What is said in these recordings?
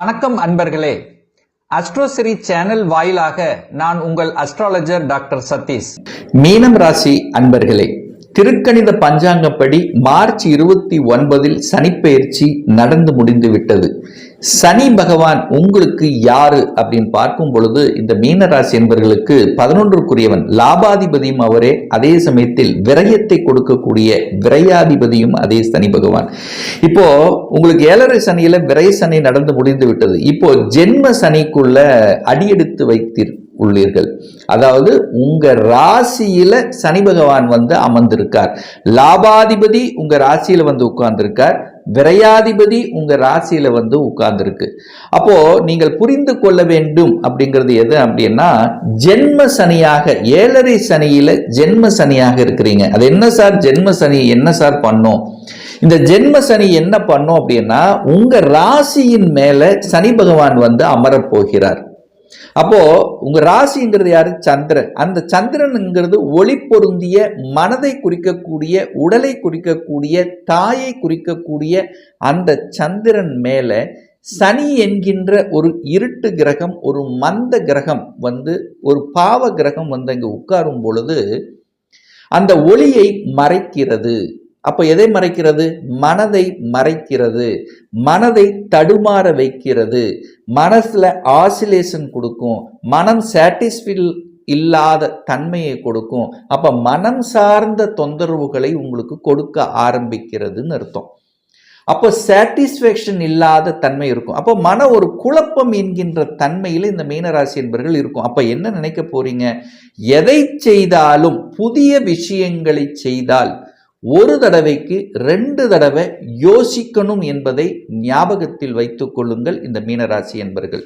வணக்கம் அன்பர்களே. அஸ்ட்ரோசிரி சேனல் வாயிலாக நான் உங்கள் அஸ்ட்ராலஜர் டாக்டர் சதீஷ். மீனம் ராசி அன்பர்களே திருக்கணித பஞ்சாங்கப்படி மார்ச் இருபத்தி ஒன்பதில் சனிப்பெயர்ச்சி நடந்து முடிந்து விட்டது. சனி பகவான் உங்களுக்கு யாரு அப்படின்னு பார்க்கும் பொழுது இந்த மீனராசி என்பவர்களுக்கு பதினொன்றுக்குரியவன் லாபாதிபதியும் அவரே. அதே சமயத்தில் விரயத்தை கொடுக்கக்கூடிய விரையாதிபதியும் அதே சனி பகவான். இப்போ உங்களுக்கு ஏழரை சனியில விரை சனி நடந்து முடிந்து விட்டது. இப்போ ஜென்ம சனிக்குள்ள அடியெடுத்து வைத்தீர். உள்ளீர்கள். அதாவது உங்க ராசியில சனி பகவான் வந்து அமர்ந்திருக்கார். லாபாதிபதி உங்க ராசியில வந்து உட்கார்ந்திருக்கார். விரையாதிபதி உங்க ராசியில வந்து உட்கார்ந்திருக்கு. அப்போ நீங்கள் புரிந்து கொள்ள வேண்டும் அப்படிங்கிறது எது அப்படின்னா ஜென்ம சனியாக ஏழரை சனியில ஜென்ம சனியாக இருக்கிறீங்க. அது என்ன சார்? ஜென்ம சனி என்ன சார் பண்ணும்? இந்த ஜென்ம சனி என்ன பண்ணும் அப்படின்னா உங்க ராசியின் மேல சனி பகவான் வந்து அமரப் அப்போது உங்கள் ராசிங்கிறது யார்? சந்திரன். அந்த சந்திரனுங்கிறது ஒளி பொருந்திய மனதை குறிக்கக்கூடிய உடலை குறிக்கக்கூடிய தாயை குறிக்கக்கூடிய அந்த சந்திரன் மேலே சனி என்கின்ற ஒரு இருட்டு கிரகம் ஒரு மந்த கிரகம் வந்து ஒரு பாவ கிரகம் வந்து அங்கே உட்காரும் பொழுது அந்த ஒளியை மறைக்கிறது. அப்போ எதை மறைக்கிறது? மனதை மறைக்கிறது. மனதை தடுமாற வைக்கிறது. மனசில் ஆசிலேஷன் கொடுக்கும். மனம் சாட்டிஸ்ஃபில் இல்லாத தன்மையை கொடுக்கும். அப்போ மனம் சார்ந்த தொந்தரவுகளை உங்களுக்கு கொடுக்க ஆரம்பிக்கிறதுன்னு அர்த்தம். அப்போ சாட்டிஸ்ஃபேக்ஷன் இல்லாத தன்மை இருக்கும். அப்போ மன ஒரு குழப்பம் என்கின்ற தன்மையில் இந்த மீனராசி என்பர்கள் இருக்கும். அப்போ என்ன நினைக்க போறீங்க? எதை செய்தாலும் புதிய விஷயங்களை செய்தால் ஒரு தடவைக்கு ரெண்டு தடவை யோசிக்கணும் என்பதை ஞாபகத்தில் வைத்துக் கொள்ளுங்கள் இந்த மீனராசி என்பர்கள்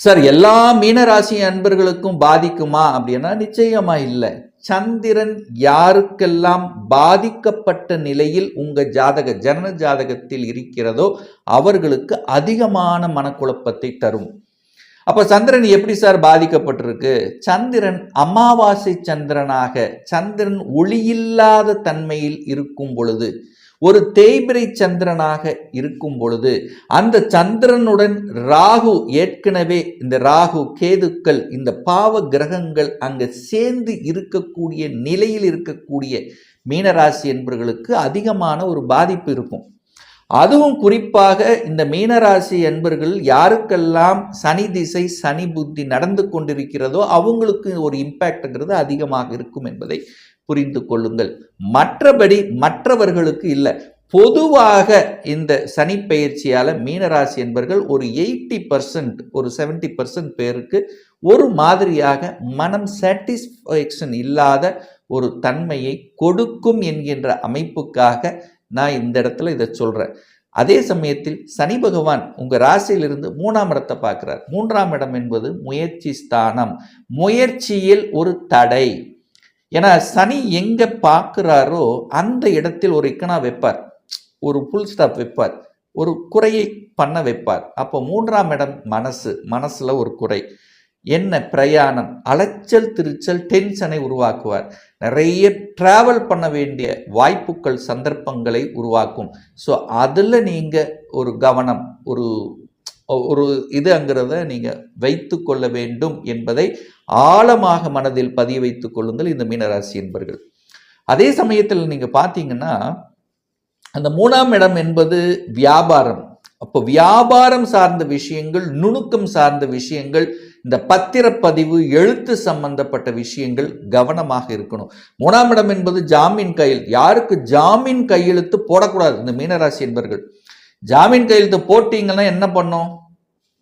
சார் எல்லா மீனராசி அன்பர்களுக்கும் பாதிக்குமா அப்படின்னா நிச்சயமா இல்லை. சந்திரன் யாருக்கெல்லாம் பாதிக்கப்பட்ட நிலையில் உங்க ஜாதக ஜனன ஜாதகத்தில் இருக்கிறதோ அவர்களுக்கு அதிகமான மனக்குழப்பத்தை தரும். அப்போ சந்திரன் எப்படி சார் பாதிக்கப்பட்டிருக்கு? சந்திரன் அமாவாசை சந்திரனாக சந்திரன் ஒளியில்லாத தன்மையில் இருக்கும் பொழுது ஒரு தேய்பிரை சந்திரனாக இருக்கும் பொழுது அந்த சந்திரனுடன் ராகு ஏற்கனவே இந்த ராகு கேதுக்கள் இந்த பாவ கிரகங்கள் அங்கே சேர்ந்து இருக்கக்கூடிய நிலையில் இருக்கக்கூடிய மீனராசி என்பவர்களுக்கு அதிகமான ஒரு பாதிப்பு இருக்கும். அதுவும் குறிப்பாக இந்த மீனராசி என்பர்கள் யாருக்கெல்லாம் சனி திசை சனி புத்தி நடந்து கொண்டிருக்கிறதோ அவங்களுக்கு ஒரு இம்பேக்ட்ங்கிறது அதிகமாக இருக்கும் என்பதை புரிந்து கொள்ளுங்கள். மற்றபடி மற்றவர்களுக்கு இல்லை. பொதுவாக இந்த சனி பயிற்சியால் மீனராசி என்பர்கள் ஒரு எயிட்டி பர்சன்ட் ஒரு செவன்டி பர்சன்ட் பேருக்கு ஒரு மாதிரியாக மனம் சாட்டிஸ்ஃபேக்ஷன் இல்லாத ஒரு தன்மையை கொடுக்கும் என்கின்ற அமைப்புக்காக நான் இந்த இடத்துல இதை சொல்கிறேன் அதே சமயத்தில் சனி பகவான் உங்கள் ராசியிலிருந்து மூணாம் இடத்தை பார்க்குறார். மூன்றாம் இடம் என்பது முயற்சி ஸ்தானம். முயற்சியில் ஒரு தடை. ஏன்னா சனி எங்கே பார்க்குறாரோ அந்த இடத்தில் ஒரு இக்கனா வைப்பார். ஒரு புல் ஸ்டாப் வைப்பார். ஒரு குறையை பண்ண வைப்பார். அப்போ மூன்றாம் இடம் மனசு. மனசில் ஒரு குறை. என்ன பிரயாணம்? அலைச்சல் திருச்சல் டென்ஷனை உருவாக்குவார். நிறைய ட்ராவல் பண்ண வேண்டிய வாய்ப்புகள் சந்தர்ப்பங்களை உருவாக்கும். ஸோ அதில் நீங்கள் ஒரு கவனம் ஒரு ஒரு இதுங்கிறத நீங்கள் வைத்து கொள்ள வேண்டும் என்பதை ஆழமாக மனதில் பதிய வைத்து கொள்ளுங்கள் இந்த மீனராசி என்பர்கள். அதே சமயத்தில் நீங்கள் பார்த்தீங்கன்னா அந்த மூணாம் இடம் என்பது வியாபாரம். அப்போ வியாபாரம் சார்ந்த விஷயங்கள் நுணுக்கம் சார்ந்த விஷயங்கள் இந்த பத்திரப்பதிவு எழுத்து சம்பந்தப்பட்ட விஷயங்கள் கவனமாக இருக்கணும். மூணாம் இடம் என்பது ஜாமீன் கையில் யாருக்கு ஜாமீன் கையெழுத்து போடக்கூடாது? இந்த மீனராசி என்பர்கள். ஜாமீன் கையெழுத்து போட்டீங்கன்னா என்ன பண்ணும்?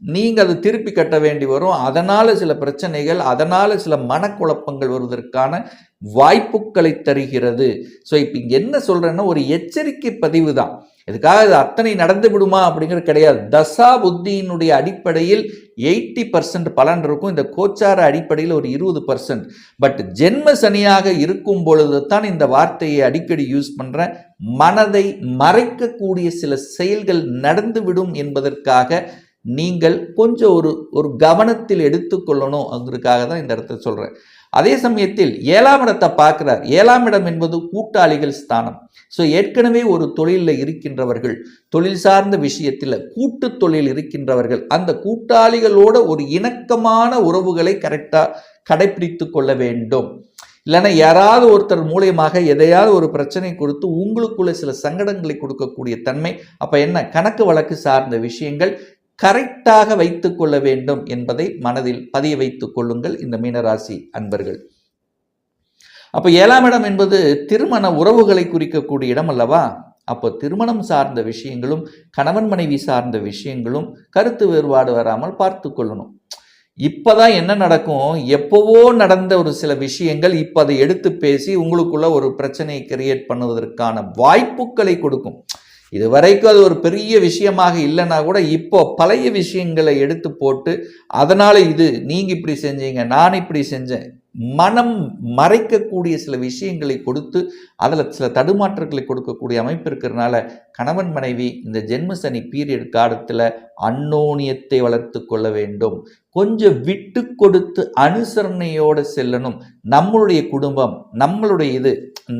நீங்கள் அதை திருப்பி கட்ட வேண்டி வரும். அதனால் சில பிரச்சனைகள் அதனால் சில மனக்குழப்பங்கள் வருவதற்கான வாய்ப்புகளை தருகிறது. ஸோ இப்போ இங்கே என்ன சொல்கிறேன்னா ஒரு எச்சரிக்கை பதிவு தான் இதுக்காக இது அத்தனை நடந்து விடுமா அப்படிங்கிறது கிடையாது. தசா புத்தியினுடைய அடிப்படையில் எயிட்டி பர்சன்ட் பலன் இருக்கும். இந்த கோச்சார அடிப்படையில் ஒரு இருபது பர்சன்ட். பட் ஜென்ம சனியாக இருக்கும் பொழுது தான் இந்த வார்த்தையை அடிக்கடி யூஸ் பண்ணுறேன் மனதை மறைக்கக்கூடிய சில செயல்கள் நடந்துவிடும் என்பதற்காக நீங்கள் கொஞ்சம் ஒரு ஒரு கவனத்தில் எடுத்துக்கொள்ளணும். அதுக்காக தான் இந்த இடத்த சொல்கிறேன் அதே சமயத்தில் ஏழாம் இடத்தை பார்க்கிறார். ஏழாம் இடம் என்பது கூட்டாளிகள் ஸ்தானம். ஸோ ஏற்கனவே ஒரு தொழிலில் இருக்கின்றவர்கள் தொழில் சார்ந்த விஷயத்தில் கூட்டு தொழில் இருக்கின்றவர்கள் அந்த கூட்டாளிகளோட ஒரு இணக்கமான உறவுகளை கரெக்டாக கடைபிடித்து கொள்ள வேண்டும். இல்லைன்னா யாராவது ஒருத்தர் மூலியமாக எதையாவது ஒரு பிரச்சனை கொடுத்து உங்களுக்குள்ள சில சங்கடங்களை கொடுக்கக்கூடிய தன்மை அப்போ என்ன? கணக்கு வழக்கு சார்ந்த விஷயங்கள் கரெக்டாக வைத்து கொள்ள வேண்டும் என்பதை மனதில் பதிய வைத்துக் கொள்ளுங்கள் இந்த மீனராசி அன்பர்கள். அப்போ ஏழாம் இடம் என்பது திருமண உறவுகளை குறிக்கக்கூடிய இடம் அல்லவா? அப்போ திருமணம் சார்ந்த விஷயங்களும் கணவன் மனைவி சார்ந்த விஷயங்களும் கருத்து வேறுபாடு வராமல் பார்த்து கொள்ளணும். இப்போதான் என்ன நடக்கும்? எப்போவோ நடந்த ஒரு சில விஷயங்கள் இப்போ அதை எடுத்து பேசி உங்களுக்குள்ள ஒரு பிரச்சனையை கிரியேட் பண்ணுவதற்கான வாய்ப்புகளை கொடுக்கும். இது வரைக்கும் அது ஒரு பெரிய விஷயமாக இல்லைன்னா கூட இப்போ பழைய விஷயங்களை எடுத்து போட்டு அதனால் இது நீங்கள் இப்படி செஞ்சீங்க நான் இப்படி செஞ்சேன் மனம் மறைக்கக்கூடிய சில விஷயங்களை கொடுத்து அதில் சில தடுமாற்றங்களை கொடுக்கக்கூடிய அமைப்பு இருக்கிறதுனால கணவன் மனைவி இந்த ஜென்ம சனி பீரியட் காலத்தில் அன்னோனியத்தை வளர்த்து கொள்ள வேண்டும். கொஞ்சம் விட்டு கொடுத்து அனுசரணையோடு செல்லணும். நம்மளுடைய குடும்பம் நம்மளுடைய இது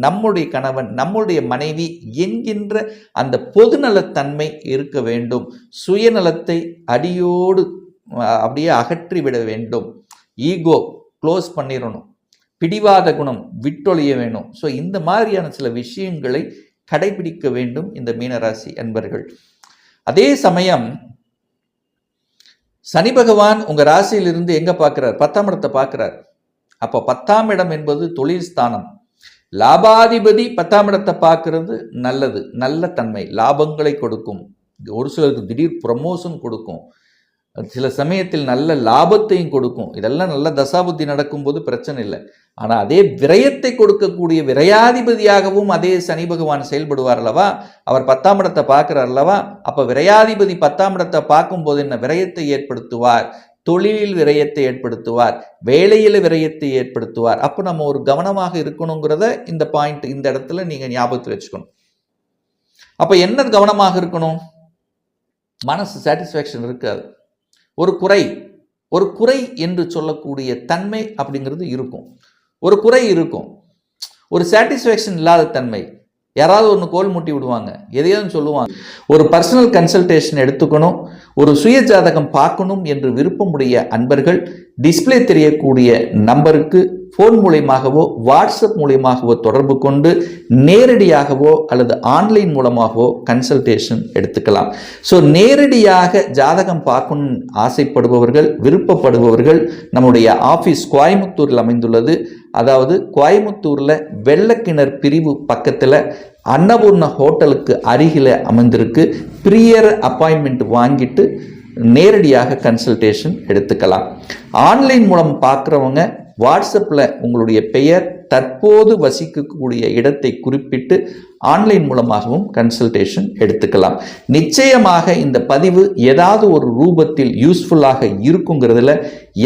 நம்முடைய கணவன் நம்முடைய மனைவி என்கின்ற அந்த பொதுநலத்தன்மை இருக்க வேண்டும். சுயநலத்தை அடியோடு அப்படியே அகற்றி விட வேண்டும். ஈகோ க்ளோஸ் பண்ணிடணும் பிடிவாத குணம் விட்டொழிய வேணும். ஸோ இந்த மாதிரியான சில விஷயங்களை கடைபிடிக்க வேண்டும் இந்த மீனராசி அன்பர்கள். அதே சமயம் சனி பகவான் உங்கள் ராசியிலிருந்து எங்கே பார்க்குறார்? பத்தாம் இடத்தை பார்க்குறார். அப்போ பத்தாம் இடம் என்பது தொழில் ஸ்தானம். லாபாதிபதி பத்தாம் இடத்தை பார்க்கறது நல்லது நல்ல தன்மை லாபங்களை கொடுக்கும். ஒரு சிலருக்கு திடீர் ப்ரமோஷன் கொடுக்கும். சில சமயத்தில் நல்ல லாபத்தையும் கொடுக்கும். இதெல்லாம் நல்ல தசாபுத்தி நடக்கும்போது பிரச்சனை இல்லை. ஆனால் அதே விரயத்தை கொடுக்கக்கூடிய விரையாதிபதியாகவும் அதே சனி பகவான் செயல்படுவார் அல்லவா? அவர் பத்தாம் இடத்தை பார்க்குறார் அல்லவா? அப்போ விரையாதிபதி பத்தாம் இடத்தை பார்க்கும்போது என்ன? விரயத்தை ஏற்படுத்துவார். தொழிலில் விரயத்தை ஏற்படுத்துவார். வேலையில் விரயத்தை ஏற்படுத்துவார். அப்போ நம்ம ஒரு கவனமாக இருக்கணுங்கிறத இந்த பாயிண்ட் இந்த இடத்துல நீங்கள் ஞாபகத்தில் வச்சுக்கணும். அப்போ என்ன கவனமாக இருக்கணும்? மனசு சாட்டிஸ்ஃபேக்ஷன் இருக்காது. ஒரு குறை ஒரு குறை என்று சொல்லக்கூடிய தன்மை அப்படிங்கிறது இருக்கும். ஒரு குறை இருக்கும். ஒரு சாட்டிஸ்ஃபேக்ஷன் இல்லாத தன்மை. யாராவது ஒன்று கோல் மூட்டி விடுவாங்க. எதையாவது சொல்லுவாங்க. ஒரு பர்சனல் கன்சல்டேஷன் எடுத்துக்கணும். ஒரு சுய ஜாதகம் பார்க்கணும் என்று விருப்பமுடைய அன்பர்கள் டிஸ்ப்ளே தெரியக்கூடிய நம்பருக்கு ஃபோன் மூலியமாகவோ வாட்ஸ்அப் மூலியமாகவோ தொடர்பு கொண்டு நேரடியாகவோ அல்லது ஆன்லைன் மூலமாகவோ கன்சல்டேஷன் எடுத்துக்கலாம். ஸோ நேரடியாக ஜாதகம் பார்க்கணும் ஆசைப்படுபவர்கள் விருப்பப்படுபவர்கள் நம்முடைய ஆஃபீஸ் கோயமுத்தூரில் அமைந்துள்ளது. அதாவது கோயமுத்தூரில் வெள்ளக்கிணர் பிரிவு பக்கத்தில் அன்னபூர்ண ஹோட்டலுக்கு அருகில் அமைந்திருக்கு. ப்ரியர் அப்பாயின்மெண்ட் வாங்கிட்டு நேரடியாக கன்சல்டேஷன் எடுத்துக்கலாம். ஆன்லைன் மூலம் பார்க்குறவங்க வாட்ஸ்அப்பில் உங்களுடைய பெயர் தற்போது வசிக்கக்கூடிய இடத்தை குறிப்பிட்டு ஆன்லைன் மூலமாகவும் கன்சல்டேஷன் எடுத்துக்கலாம். நிச்சயமாக இந்த பதிவு ஏதாவது ஒரு ரூபத்தில் யூஸ்ஃபுல்லாக இருக்குங்கிறதுல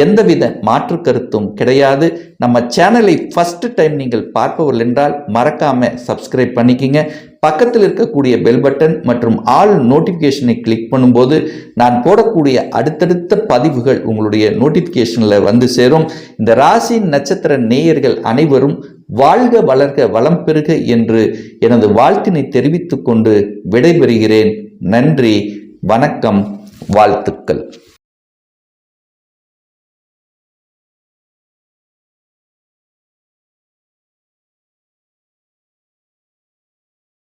எந்தவித மாற்று கருத்தும் கிடையாது. நம்ம சேனலை ஃபர்ஸ்ட் டைம் நீங்கள் பார்ப்பவர்கள் என்றால் மறக்காம சப்ஸ்கிரைப் பண்ணிக்கிங்க. பக்கத்தில் இருக்கக்கூடிய பெல் பட்டன் மற்றும் ஆல் நோட்டிஃபிகேஷனை கிளிக் பண்ணும்போது நான் போடக்கூடிய அடுத்தடுத்த பதிவுகள் உங்களுடைய நோட்டிஃபிகேஷனில் வந்து சேரும். இந்த ராசி நட்சத்திர நேயர்கள் அனைவரும் வாழ்க வளர்க வளம் பெறுக என்று எனது வாழ்த்தினை தெரிவித்துக்கொண்டு விடைபெறுகிறேன். நன்றி வணக்கம் வாழ்த்துக்கள்.